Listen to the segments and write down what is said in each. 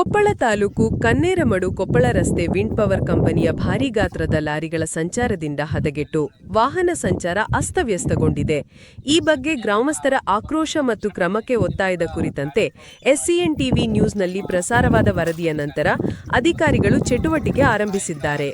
ಕೊಪ್ಪಳ ತಾಲೂಕು ಕನ್ನೇರಮಡು ಕೊಪ್ಪಳ ರಸ್ತೆ wind power ಕಂಪನಿಯ ಭಾರೀ ಗಾತ್ರದ ಲಾರಿಗಳ ಸಂಚಾರದಿಂದ ಹದಗೆಟ್ಟು ವಾಹನ ಸಂಚಾರ ಅಸ್ತವ್ಯಸ್ತಗೊಂಡಿದೆ. ಈ ಬಗ್ಗೆ ಗ್ರಾಮಸ್ಥರ ಆಕ್ರೋಶ ಮತ್ತು ಕ್ರಮಕ್ಕೆ ಒತ್ತಾಯದ ಕುರಿತಂತೆ ಎಸ್ಸಿಎನ್ ಟಿವಿ ನ್ಯೂಸ್ನಲ್ಲಿ ಪ್ರಸಾರವಾದ ವರದಿಯ ನಂತರ ಅಧಿಕಾರಿಗಳು ಚಟುವಟಿಕೆ ಆರಂಭಿಸಿದ್ದಾರೆ.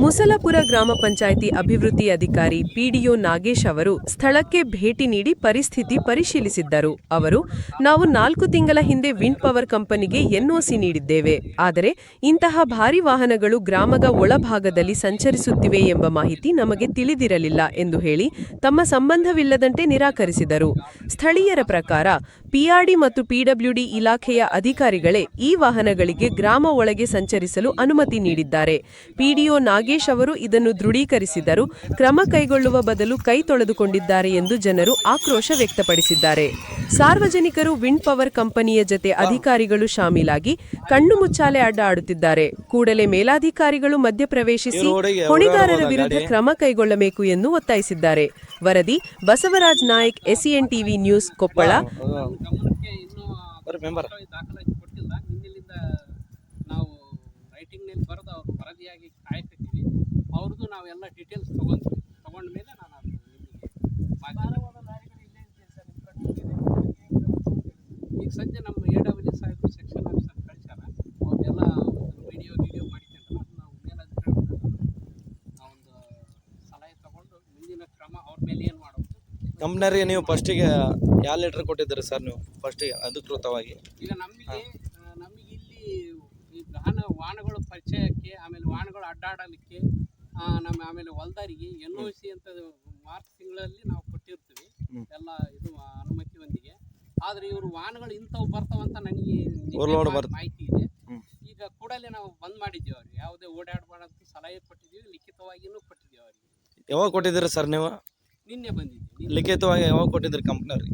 ಮುಸಲಪುರ ಗ್ರಾಮ ಪಂಚಾಯಿತಿ ಅಭಿವೃದ್ಧಿ ಅಧಿಕಾರಿ ಪಿಡಿಒ ನಾಗೇಶ್ ಅವರು ಸ್ಥಳಕ್ಕೆ ಭೇಟಿ ನೀಡಿ ಪರಿಸ್ಥಿತಿ ಪರಿಶೀಲಿಸಿದ್ದರು. ಅವರು, ನಾವು ನಾಲ್ಕು ತಿಂಗಳ ಹಿಂದೆ ವಿಂಡ್ ಪವರ್ ಕಂಪನಿಗೆ ಎನ್ಒಸಿ ನೀಡಿದ್ದೇವೆ. ಆದರೆ ಇಂತಹ ಭಾರಿ ವಾಹನಗಳು ಗ್ರಾಮದ ಒಳಭಾಗದಲ್ಲಿ ಸಂಚರಿಸುತ್ತಿವೆ ಎಂಬ ಮಾಹಿತಿ ನಮಗೆ ತಿಳಿದಿರಲಿಲ್ಲ ಎಂದು ಹೇಳಿ ತಮ್ಮ ಸಂಬಂಧವಿಲ್ಲದಂತೆ ನಿರಾಕರಿಸಿದರು. ಸ್ಥಳೀಯರ ಪ್ರಕಾರ ಪಿಆರ್ಡಿ ಮತ್ತು ಪಿಡಬ್ಲ್ಯೂಡಿ ಇಲಾಖೆಯ ಅಧಿಕಾರಿಗಳೇ ಈ ವಾಹನಗಳಿಗೆ ಗ್ರಾಮ ಒಳಗೆ ಸಂಚರಿಸಲು ಅನುಮತಿ ನೀಡಿದ್ದಾರೆ. ಪಿಡಿಒ ನಾಗೇಶ್ ಅವರು ಇದನ್ನು ದೃಢೀಕರಿಸಿದರು. ಕ್ರಮ ಕೈಗೊಳ್ಳುವ ಬದಲು ಕೈ ತೊಳೆದುಕೊಂಡಿದ್ದಾರೆ ಎಂದು ಜನರು ಆಕ್ರೋಶ ವ್ಯಕ್ತಪಡಿಸಿದ್ದಾರೆ. ಸಾರ್ವಜನಿಕರು ವಿಂಡ್ ಪವರ್ ಕಂಪನಿಯ ಜತೆ ಅಧಿಕಾರಿಗಳು ಶಾಮೀಲಾಗಿ ಕಣ್ಣು ಮುಚ್ಚಾಲೆ ಅಡ್ಡ ಆಡುತ್ತಿದ್ದಾರೆ. ಕೂಡಲೇ ಮೇಲಾಧಿಕಾರಿಗಳು ಮಧ್ಯಪ್ರವೇಶಿಸಿ ಹೊಣೆಗಾರರ ವಿರುದ್ಧ ಕ್ರಮ ಕೈಗೊಳ್ಳಬೇಕು ಎಂದು ಒತ್ತಾಯಿಸಿದ್ದಾರೆ. ವರದಿ Basavaraj Nayak SEN TV news Koppal. ನಾವು ರೈಟಿಂಗ್ನಲ್ಲಿ ಬರೆದು ಅವ್ರು ವರದಿಯಾಗಿ ಕಾಯಕತ್ತೀವಿ ಅವ್ರದ್ದು ನಾವೆಲ್ಲ ಡೀಟೇಲ್ಸ್ ತೊಗೊಂತೀವಿ ತೊಗೊಂಡ ಮೇಲೆ ನಾನು ಅದು ನಿಮಗೆ ಈಗ ಸದ್ಯ ನಮ್ಮ ಎ ಡಬ್ಲ್ಯೂ ಸಾಹೇಬರು ಸೆಕ್ಷನ್ ಆಫೀಸರ್ ಕಳಿಸ್ಯಾರ ಅವ್ರನ್ನೆಲ್ಲ ವಿಡಿಯೋ ವಿಡಿಯೋ ಮಾಡಿಕೊಂಡು ಅದು ನಾವು ಮೇಲಧಿಕಾರಿ ನಾವೊಂದು ಸಲಹೆ ತಗೊಂಡು ಮುಂದಿನ ಕ್ರಮ ಅವ್ರ ಮೇಲೆ ಏನು ಮಾಡೋದು ಕಂಪ್ನರಿಗೆ ನೀವು ಫಸ್ಟಿಗೆ ಯಾವ ಲೆಟ್ರ್ ಕೊಟ್ಟಿದ್ದೀರಿ ಸರ್ ನೀವು? ಫಸ್ಟಿಗೆ ಅಧಿಕೃತವಾಗಿ. ಈಗ ನಮಗೆ ಆ, ನಮಗೆ ಇಲ್ಲಿ ಈ ವಾಹನ ವಾಹನಗಳ ಪರಿಚಯಕ್ಕೆ ಆಮೇಲೆ ವಾಹನಗಳು ಅಡ್ಡಾಡಲಿಕ್ಕೆ ಆ, ನಮ್ಮ ಆಮೇಲೆ ಹೊಲ್ದಾರಿಗೆ ಎನ್ ಓ ಸಿ ಅಂತ ಮಾರ್ಚ್ ತಿಂಗಳಲ್ಲಿ ನಾವು ಕೊಟ್ಟಿರ್ತೀವಿ. ಹ್ಮ್. ಎಲ್ಲ ಇದು ಅನುಮತಿಯೊಂದಿಗೆ ಆದ್ರೆ ಇವರು ವಾಹನಗಳು ಇಂಥವು ಬರ್ತಾವಂತ ನನಗೆ. ಮಾಹಿತಿ ಇದೆ. ಹ್ಮ್. ಈಗ ಕೂಡಲೇ ನಾವು ಬಂದ್ ಮಾಡಿದ್ದೀವಿ ಅವ್ರಿಗೆ. ಯಾವುದೇ ಓಡಾಡಬಾರ್ದು ಸಲಹೆ ಕೊಟ್ಟಿದ್ದೀವಿ ಲಿಖಿತವಾಗಿಯೂ ಕೊಟ್ಟಿದ್ದೀವಿ ಅವರಿಗೆ. ಯಾವಾಗ ಕೊಟ್ಟಿದ್ದೀರಿ ಸರ್ ನೀವು? ನಿನ್ನೆ ಬಂದಿದ್ದೀವಿ ಲಿಖಿತವಾಗಿ ಯಾವಾಗ ಕೊಟ್ಟಿದ್ರಿ ಕಂಪ್ನಿಯವ್ರಿ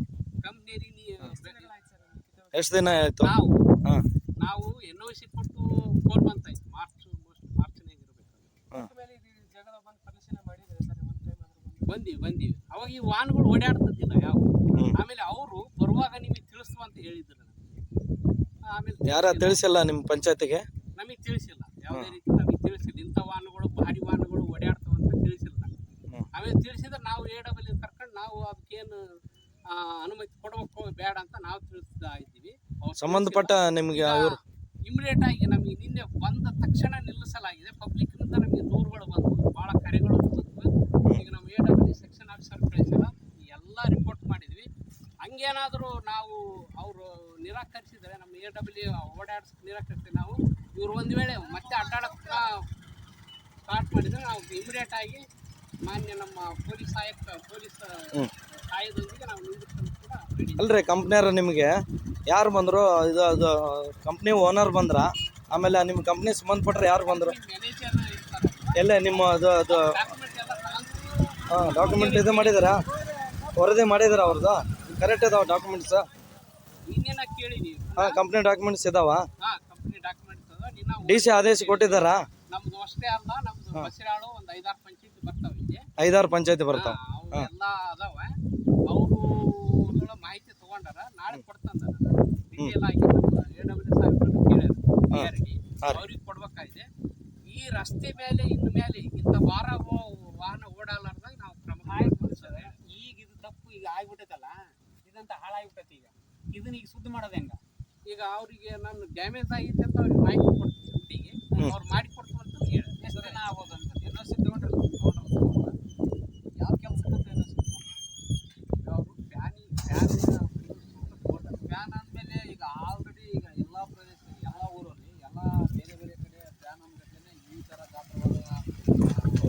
ಕಂಪ್ನಿಯರಿಗೆ ಎಷ್ಟು ದಿನ ಆಯಿತು ನಾವು ಹಾಂ. ನಾವು ಎನ್ ಒ ಸಿ ಕೊಟ್ಟು ಫೋರ್ ಮಂತ್ ಆಯ್ತು. ಮಾರ್ಚ್ ಮೋಸ್ಟ್ ಮಾರ್ಚ್ನಾಗ ಇರಬೇಕು ಬಂದಿವಿ ಬಂದೀವಿ. ಅವಾಗ ಈ ವಾಹನಗಳು ಓಡಾಡ್ತದಿಲ್ಲ ಯಾವ ಆಮೇಲೆ ಅವರು ಬರುವಾಗ ನಿಮಗೆ ತಿಳಿಸುವ ಅಂತ ಹೇಳಿದ್ರು ಆಮೇಲೆ ಯಾರ ತಿಳಿಸಿಲ್ಲ. ನಿಮ್ಮ ಪಂಚಾಯತಿಗೆ? ನಮಗೆ ತಿಳಿಸಿಲ್ಲ. ಯಾವುದೇ ರೀತಿ ನಮಗೆ ತಿಳಿಸಿಲ್ಲ. ಇಂಥ ವಾಹನಗಳು ಭಾರಿ ವಾಹನಗಳು ನಮಗೆ ಆಮೇಲೆ ತಿಳಿಸಿದ್ರೆ ನಾವು ಎ ಡಬಲ್ ಕರ್ಕೊಂಡು ನಾವು ಅದಕ್ಕೇನು ಅನುಮತಿ ಕೊಡಬೇಕು ಬೇಡ ಅಂತ ನಾವು ತಿಳಿಸ್ತಾ ಇದ್ದೀವಿ. ಸಂಬಂಧಪಟ್ಟ ನಿಮಗೆ ಇಮಿಡಿಯೇಟ್ ಆಗಿ ನಮಗೆ ನಿನ್ನೆ ಬಂದ ತಕ್ಷಣ ನಿಲ್ಲಿಸಲಾಗಿದೆ. ಪಬ್ಲಿಕ್ನಿಂದ ನಮಗೆ ದೂರುಗಳು ಬಂದವು. ಭಾಳ ಕರೆಗಳು ಬಂದವು. ಈಗ ನಾವು ಎ ಡಬ್ಲ್ಯೂ ಸೆಕ್ಷನ್ ಆಫೀಸರ್ ಕಳಿಸಿಲ್ಲ ಎಲ್ಲ ರಿಪೋರ್ಟ್ ಮಾಡಿದ್ವಿ. ಹಂಗೇನಾದರೂ ನಾವು ಅವರು ನಿರಾಕರಿಸಿದರೆ ನಮ್ಮ ಎ ಡಬ್ಲ್ಯೂ ಓಡಾಡಿಸ್ ನಿರಾಕರಿಸಿ ನಾವು ಇವ್ರು ಒಂದು ವೇಳೆ ಮತ್ತೆ ಅಡ್ಡಾಡಕ್ಕೆ ಸ್ಟಾರ್ಟ್ ಮಾಡಿದರೆ ನಾವು ಇಮಿಡಿಯೇಟ್ ಆಗಿ ಮಾನ್ಯ ನಮ್ಮ ಪೊಲೀಸ್ ಆಯುಕ್ತ ಪೊಲೀಸ್ ಹ್ಮ್. ಸಹಾಯದೊಂದಿಗೆ ನಾವು ನಿಂದಿಸಲು ಕೂಡ ready ಅಲ್ರಿ ಕಂಪ್ನಿಯವ್ರು ನಿಮಗೆ? ಯಾರು ಬಂದರು? ಇದು ಅದು ಕಂಪ್ನಿ ಓನರ್ ಬಂದ್ರ? ಆಮೇಲೆ ನಿಮ್ಮ ಕಂಪ್ನಿ ಸಂಬಂಧಪಟ್ಟರೆ ಯಾರು ಬಂದರು? ಎಲ್ಲ ನಿಮ್ಮ ಅದು ಅದು. ಡಾಕ್ಯುಮೆಂಟ್ ಎಲ್ಲ ತಗೊಂಡು ಹಾಂ ಡಾಕ್ಯುಮೆಂಟ್ ಇದು ಮಾಡಿದಾರಾ? ವರದಿ ಮಾಡಿದಾರ ಅವ್ರದ್ದು ಕರೆಕ್ಟ್ ಇದಾವ ಡಾಕ್ಯುಮೆಂಟ್ಸ್ ಇನ್ನೇನ ಕೇಳಿ ನೀವು? ಹಾಂ ಕಂಪ್ನಿ ಡಾಕ್ಯುಮೆಂಟ್ಸ್ ಇದಾವ. ಹಾ ಕಂಪ್ನಿ ಡಾಕ್ಯುಮೆಂಟ್ಸ್ ಅದ ನಿನ್ನ ಡಿ ಸಿ ಆದೇಶ ಕೊಟ್ಟಿದ್ದಾರಾ? ನಮ್ದು ಅಷ್ಟೇ ಅಲ್ಲ ನಮ್ದು ಬಸಿರಾಳು ಒಂದು ಐದಾರು ಪಂಚಾಯತ್ ಬರ್ತಾವ. ಇಲ್ಲಿ ಐದಾರು ಪಂಚಾಯತಿ ಬರ್ತಾವ ಎಲ್ಲ ಅದಾವ. ಅವರು ಮಾಹಿತಿ ತಗೊಂಡಾರ ನಾಳೆ ರೀ. ಅವ್ರಿಗೆ ಕೊಡ್ಬೇಕಾಗಿದೆ. ಈ ರಸ್ತೆ ಮೇಲೆ ಇನ್ನು ಮೇಲೆ ಇಂಥ ವಾರ ವಾಹನ ಓಡಾಡ್ಲಾರ್ದಾಗ ನಾವು ಕ್ರಮ ಕೈಗೊಳ್ತೀವಿ. ಈಗ ಇದು ತಪ್ಪು ಈಗ ಆಗ್ಬಿಟ್ಟೈತಲ್ಲ? ಇದಂತ ಹಾಳಾಗ್ಬಿಟ್ಟೈತಿ ಈಗ. ಇದನ್ನ ಈಗ ಸುದ್ದಿ ಮಾಡೋದು ಹೆಂಗ? ಈಗ ಅವರಿಗೆ ನಾನು ಡ್ಯಾಮೇಜ್ ಆಗೈತೆ ಅಂತ ಅವ್ರಿಗೆ ಮಾಹಿತಿ ಕೊಡ್ತೀನಿ ಅವ್ರು ಮಾಡಿ ಕೊಡ್ತೀನಿ ಅಂತ ಹೇಳಿ ಎಷ್ಟು ದಿನ ಆಗ್ಬೋದು ಅಂತ ಎನ್ಒಸಿ ತಗೊಂಡ್ರೆ ಯಾವ ಕೆಲಸಕ್ಕಂತ ಎನ್ಒಸಿ ಅವರು ಫ್ಯಾನಿ ಫ್ಯಾನ್ ಫ್ಯಾನ್ ಅಂದಮೇಲೆ ಈಗ ಆಲ್ರೆಡಿ ಈಗ ಎಲ್ಲ ಪ್ರದೇಶ ಎಲ್ಲ ಊರಲ್ಲಿ ಎಲ್ಲ ಬೇರೆ ಬೇರೆ ಕಡೆ ಫ್ಯಾನ್ ಅಂದ್ಮೇಲೆ ಈ ಥರ ಗಾತ್ರವಾದ ವಾಹನಗಳು ಎಲ್ಲ ಮಾಹಿತಿ ಇರೋಲ್ಲ ಅವ್ರು ಬಂದಾಗ ಹೇಳ್ತಾರೆ ಈಗ ರಸ್ತೆ ಈಗ ರಸ್ತೆದ್ದು ಈಗ ಪಿ ಪಿ ಆರ್ ಡಿ ಅವರು ಬೇರೆ ಇರ್ತಾರೆ ಅವ್ರು ಕೊಡ್ತಾರೆ ಎನ್ಒಸಿ ತಗೋಬೇಕಾದ್ರೆ ಫ್ಯಾನಿಗೆ ಅಂತ ನಾನು ನಿಮ್ಮ ತಗೊಂಡು ಫ್ಯಾನ್ ಇನ್ನೊಂದು ಫ್ಯಾನ್ ಈಗ ಆಟೋಮೆಟಿಕ್ ಬೇರೆ ಕಡೆ ಎಲ್ಲ ನೋಡಿರ್ತೀವಿ ಅವೇ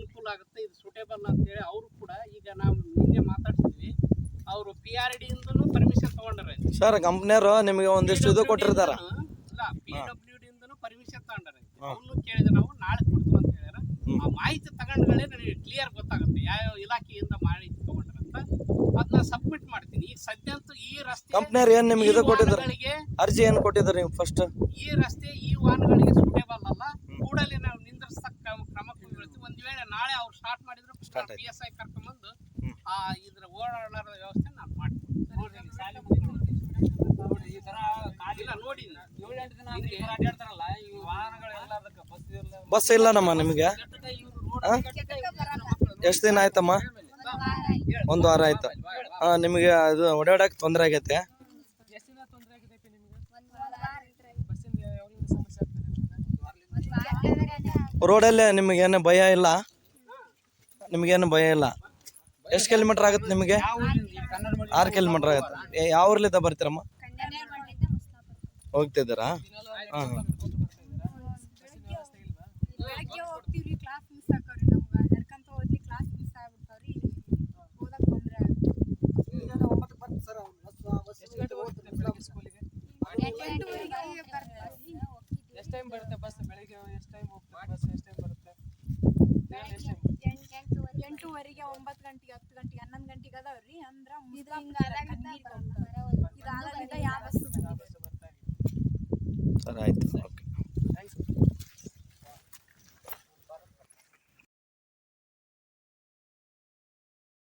ಸೂಟೇಬಲ್ ಅಂತೇಳಿ ಅವರು ಕೂಡ ಈಗ ನಾವು ನಿನ್ನೆ ಮಾತಾಡ್ತಿದ್ವಿ ಅವರು ಪಿ ಆರ್ ಡಿ ಇಂದನೂ ಪರ್ಮಿಷನ್ ತಗೊಂಡಾರೆ ಸರ್ ಕಂಪ್ನಿಯವರು ನಿಮಗೆ ಒಂದಿಷ್ಟು ಇದು ಕೊಟ್ಟಿರ್ತಾರ. ಇಲ್ಲ ಪಿ ಡಬ್ಲ್ಯೂ ಡಿ ಇಂದನೂ ಪರ್ಮಿಷನ್ ತಗೊಂಡಾರೆ ಅವನು ಕೇಳಿದ್ರೆ ನಾವು ನಾಳೆ ಕೊಡ್ತೀವಿ ಅಂತ ಹೇಳ್ಯಾರ. ಆ ಮಾಹಿತಿ ತಗೊಂಡ್ಗಳೇ ನನಗೆ ಕ್ಲಿಯರ್ ಗೊತ್ತಾಗುತ್ತೆ ಯಾವ ಇಲಾಖೆಯಿಂದ ಮಾಹಿತಿ ತಗೊಂಡ್ರೆ ಅಂತ. ಅದನ್ನ ಸಬ್ಮಿಟ್ ಮಾಡ್ತೀನಿ. ಈಗ ಸದ್ಯ ಅಂತೂ ಈ ರಸ್ತೆ ಕಂಪ್ನಿಯವ್ರು ಏನು ನಿಮಗೆ ಇದು ಕೊಟ್ಟಿದ್ದಾರೆ ಅರ್ಜಿ ಏನು ಕೊಟ್ಟಿದ್ದಾರೆ ನೀವು ಫಸ್ಟ್ ಈ ರಸ್ತೆ ಈ ವಾಹನಗಳಿಗೆ ಸೂಟೇಬಲ್ ಅಲ್ಲ. ಕೂಡಲೇ ನಾವು ನಿಂದ್ರಿಸ್ತಕ್ಕ ಕ್ರಮ ಒಂದು ಕೈಗೊಳ್ತೀವಿ. ಒಂದ್ ವೇಳೆ ನಾಳೆ ಅವ್ರು ಸ್ಟಾರ್ಟ್ ಮಾಡಿದ್ರು Start ಆಯ್ತು. ಪಿ ಎಸ್ ಐ ಕರ್ಕೊಂಡ್ಬಂದು ಆ ಇದ್ರ ಓಡಾಡಲಾರದ ವ್ಯವಸ್ಥೆ ನಾನು ಮಾಡ್ತೀನಿ. ಈ ಇಲ್ಲ ನೋಡಿ ಏಳೆಂಟು ದಿನ ಆದ್ರೆ ಈ ತರ ಅಡ್ಡಾಡ್ತಾರಲ್ಲ ಈ ವಾಹನಗಳು ಎಲ್ಲದಕ್ಕೆ ಬಸ್ ಇಲ್ಲ ಬಸ್ ಇಲ್ಲನಮ್ಮ ನಿಮಗೆ ಎಷ್ಟು ದಿನ ಆಯ್ತಮ್ಮ? ಒಂದು ವಾರ ಆಯ್ತು. ಹಾಂ ನಿಮಗೆ ಅದು ಓಡಾಡಕ್ಕೆ ತೊಂದರೆ ಆಗೈತೆ? ರೋಡಲ್ಲೇ ನಿಮಗೇನು ಭಯ ಇಲ್ಲ? ನಿಮಗೇನು ಭಯ ಇಲ್ಲ. ಎಷ್ಟು ಕಿಲೋಮೀಟ್ರ್ ಆಗುತ್ತೆ ನಿಮಗೆ? ಆರು ಕಿಲೋಮೀಟ್ರ್ ಆಗುತ್ತೆ. ಏ, ಯಾವ ಊರ್ಲಿಂದ ಬರ್ತೀರಮ್ಮ? ಹೋಗ್ತಿದ್ದೀರಾ ಹಾಂ ಹಾಂ. ಎಷ್ಟು ಟೈಮ್ ಬರುತ್ತೆ ಬಸ್ ಬೆಳಿಗ್ಗೆ ಎಷ್ಟು ಟೈಮ್ ಹೋಗ್ತಾರೆ ಬಸ್ ಎಷ್ಟು ಟೈಮ್ ಬರುತ್ತೆ? ಎಂಟೂವರೆಗೆ ಒಂಬತ್ತು ಗಂಟೆಗೆ ಹತ್ತು ಗಂಟೆಗೆ ಹನ್ನೊಂದು ಗಂಟೆಗೆ ಅದಾವ್ರಿ. ಅಂದ್ರ